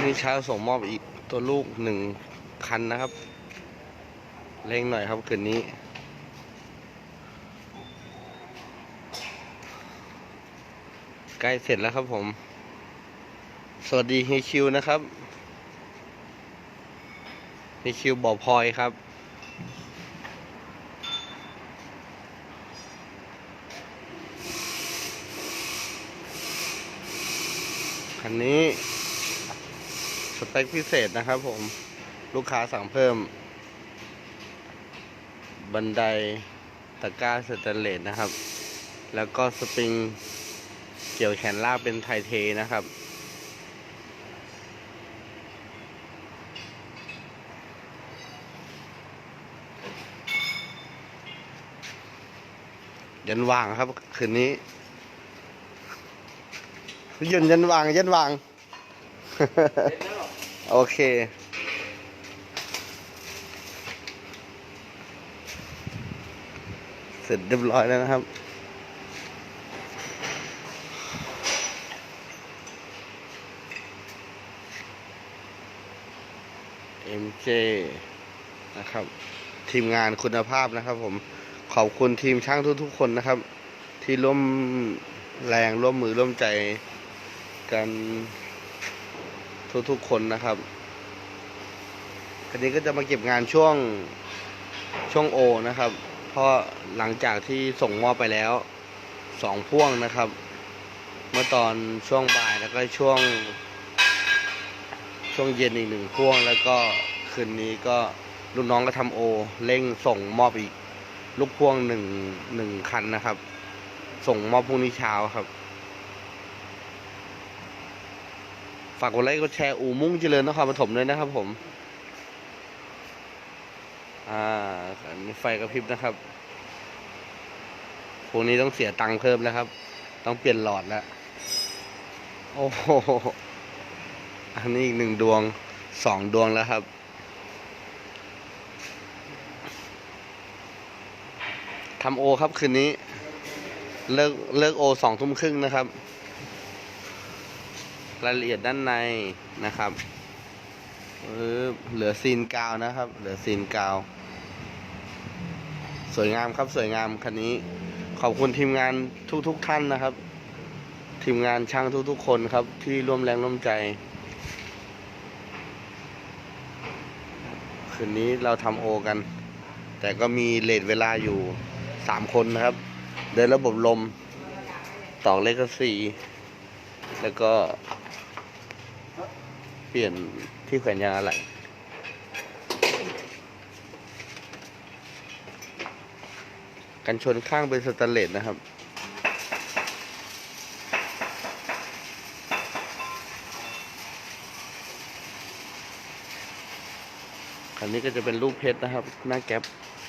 รุ่งนี้เช้าส่งมอบอีกตัวลูกหนึ่งคันนะครับ เร่งหน่อยครับคืนนี้ใกล้เสร็จแล้วครับผม สวัสดีเฮคิวนะครับเฮคิวบ่อพลอยครับ คันนี้ สเปคพิเศษนะครับผมลูกค้าสั่งเพิ่ม บันไดตะกร้าสแตนเลสนะครับ แล้วก็สปริงเกี่ยวแขนลากเป็นไทเทนะครับ ยันวางครับ คืนนี้ยืนยันวางยันวาง โอเค เสร็จเรียบร้อยแล้วนะครับ MJ นะครับ ทีมงานคุณภาพนะครับผมขอบคุณทีมช่างทุกๆคนนะครับ ที่ร่วมแรงร่วมมือร่วมใจกัน ทุกๆคนนะครับคันนี้ก็จะมาเก็บงานช่วงช่วงโอนะครับ เพราะหลังจากที่ส่งมอบไปแล้วสองพ่วงนะครับ เมื่อตอนช่วงบ่ายแล้วก็ช่วง ช่วงเย็นอีกหนึ่งพ่วง แล้วก็คืนนี้ก็ลูกน้องก็ทำโอเร่งส่งมอบอีกลูกพ่วงหนึ่งหนึ่งคันนะครับ ส่งมอบพรุ่งนี้เช้าครับ ฝากกดไลค์กดแชร์อู่มุ่งเจริญนครปฐมด้วยนะครับผม อ่าอันนี้ไฟกระพริบนะครับพวกนี้ต้องเสียตังค์เพิ่มแล้วครับ ต้องเปลี่ยนหลอดแล้ว โอ้โห อันนี้อีกหนึ่งดวง สองดวงแล้วครับ ทำโอครับคืนนี้ เลิกเลิกโอสองทุ่มครึ่งนะครับ รายละเอียดด้านในนะครับเออเหลือซีนกาวนะครับ เหลือซีนกาว สวยงามครับสวยงามคันนี้ ขอบคุณทีมงานทุกๆทท่านนะครับ ทีมงานช่างทุกๆ คนครับ ที่ร่วมแรงร่วมใจ คืนนี้เราทำโอกัน แต่ก็มีเลทเวลาอยู่สามคนนะครับ เดินระบบลม ต่อเลขสี่แล้วก็ เปลี่ยนที่แขวนยางอะไหล่กันชนข้างเป็นสแตนเลสนะครับ คันนี้ก็จะเป็นลูกเพชรนะครับ หน้าแก๊ป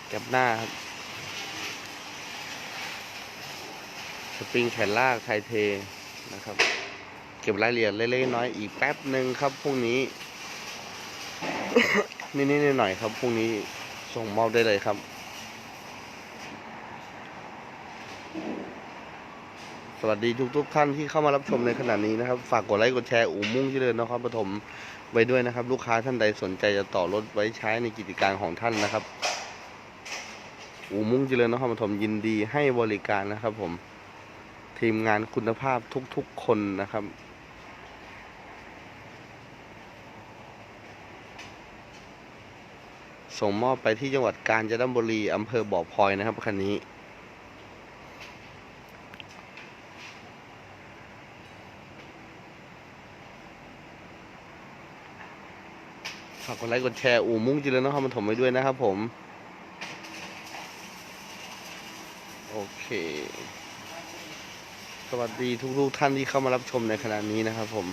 แก๊ปหน้าครับ สปริงแขนลากไทเทนะครับ เก็บรายละเอียดเล็กๆน้อยๆอีกแป๊บหนึ่งครับพรุ่งนี้นิดๆหน่อยๆครับพรุ่งนี้ส่งมอบได้เลยครับ สวัสดีทุกๆท่านที่เข้ามารับชมในขณะนี้นะครับ ฝากกดไลค์กดแชร์อู่มุ่งเจริญนครปฐมไว้ด้วยนะครับ ลูกค้าท่านใดสนใจจะต่อรถไว้ใช้ในกิจการของท่านนะครับ อู่มุ่งเจริญนครปฐมยินดีให้บริการนะครับผมทีมงานคุณภาพทุกๆคนนะครับ ส่งมอบไปที่จังหวัดกาญจนบุรีอำเภอบ่อพลอยนะครับคันนี้ ฝากกดไลค์กดแชร์อู่มุ่งจริญนครปฐมไว้ด้วยนะครับผม โอเค สวัสดีทุกๆท่านที่เข้ามารับชมในขณะนี้นะครับผม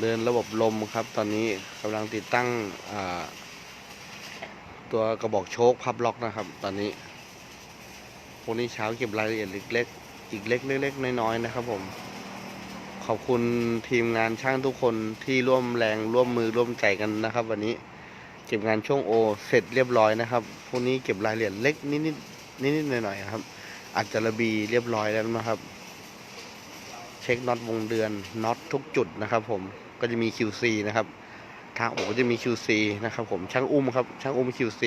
เดินระบบลมครับ ตอนนี้กำลังติดตั้งอ่า ตัวกระบอกโชคพับล็อกนะครับ ตอนนี้พรุ่งนี้เช้าเก็บรายละเอียดเล็กๆอีกเล็กเล็กๆน้อยๆนะครับ ผม ขอบคุณทีมงานช่างทุกคนที่ร่วมแรงร่วมมือร่วมใจกันนะครับ วันนี้เก็บงานช่วงโอ เสร็จเรียบร้อยนะครับพรุ่งนี้เก็บรายละเอียดเล็กนิดๆนิดๆหน่อยๆครับอาจจะระบีเรียบร้อยแล้วนะครับ เช็คน็อตวงเดือนน็อตทุกจุดนะครับ ผมก็จะมี QC นะครับ ทางออกจะมี QC นะครับ ผมช่างอุ้มครับช่างอุ้ม QC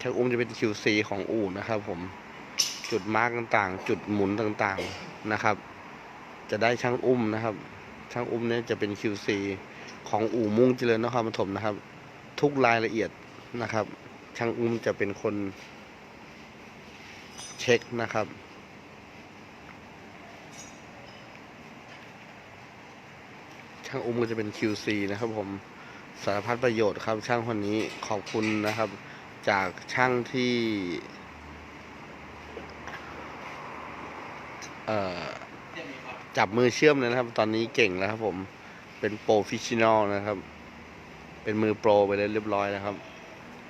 ช่างอุ้มจะเป็น QC ของอู่นะครับ ผมจุดมาร์กต่างๆ จุดหมุนต่างๆนะครับ จะได้ช่างอุ้มนะครับ ช่างอุ้มเนี่ยจะเป็น QC ของอู่มุ่งเจริญนครปฐมนะครับ ทุกรายละเอียดนะครับ ช่างอุ้มจะเป็นคนเช็คนะครับ ช่างอุ้มก็จะเป็น QC นะครับผมสารพัดประโยชน์ครับ ช่างคนนี้ขอบคุณนะครับ จากช่างที่เอ่จับมือเชื่อมเลยนะครับ ตอนนี้เก่งแล้วครับผมเป็นโปรฟิชชั่นอลนะครับ เป็นมือโปรไปเลยเรียบร้อยนะครับ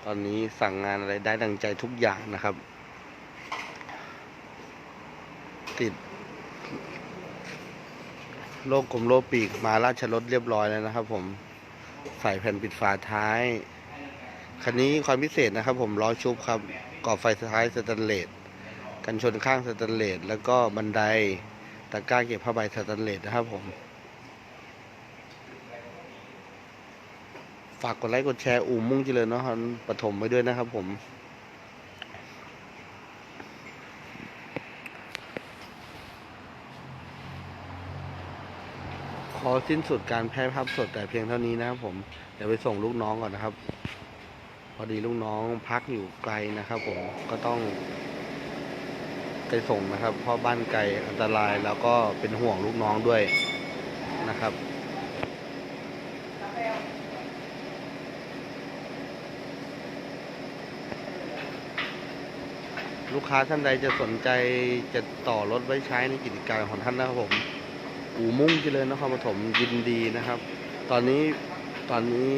ตอนนี้สั่งงานอะไรได้ดังใจทุกอย่างนะครับ ติด โลกกลมโลปีกมาราชรถเรียบร้อยแล้วนะครับ ผมใส่แผ่นปิดฝาท้าย คันนี้ความพิเศษนะครับ ผมล้อชุบครับกรอบไฟท้ายสแตนเลสกันชนข้างสแตนเลสแล้วก็บันไดตะกร้าเก็บผ้าใบสแตนเลสนะครับ ผมฝากกดไลค์กดแชร์อู่มุ่งเจริญนครปฐมไว้ด้วยนะครับ ผม อสิ้นสุดการแพร่ภาพสดแต่เพียงเท่านี้นะครับผมเดี๋ยวไปส่งลูกน้องก่อนนะครับ พอดีลูกน้องพักอยู่ไกลนะครับ ผมก็ต้องไปส่งนะครับเพราะบ้านไกลอันตรายแล้วก็เป็นห่วงลูกน้องด้วยนะครับลูกค้าท่านใดจะสนใจจะต่อรถไว้ใช้ในกิจการของท่านนะครับผม อู่มุ่งเจริญนครปฐมยินดีนะครับ ตอนนี้ตอนนี้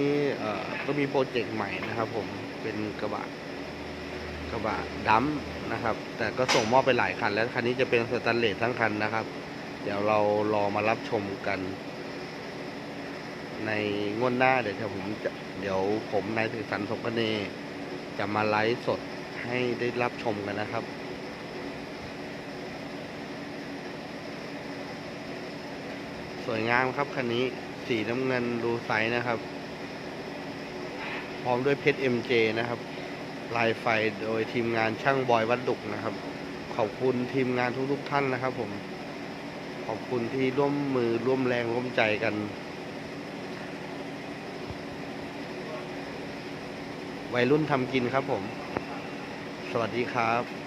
ก็มีโปรเจกต์ใหม่นะครับ ผมเป็นกระบะกระบะดัมนะครับ แต่ก็ส่งมอบไปหลายคัน แล้วคันนี้จะเป็นสแตนเลสทั้งคันนะครับ เดี๋ยวเรารอมารับชมกัน ในงวดหน้าเดี๋ยวผมจะเดี๋ยวผมนายถือสันสมพเนจะมาไลฟ์สดให้ได้รับชมกันนะครับ สวยงามครับคันนี้สีน้ำเงินดูไซส์นะครับ พร้อมด้วยเพชร MJ นะครับ ลายไฟโดยทีมงานช่างบอยวัดดุกนะครับ ขอบคุณทีมงานทุกๆท่านนะครับ ผม ขอบคุณที่ร่วมมือร่วมแรงร่วมใจกัน วัยรุ่นทำกินครับผม สวัสดีครับ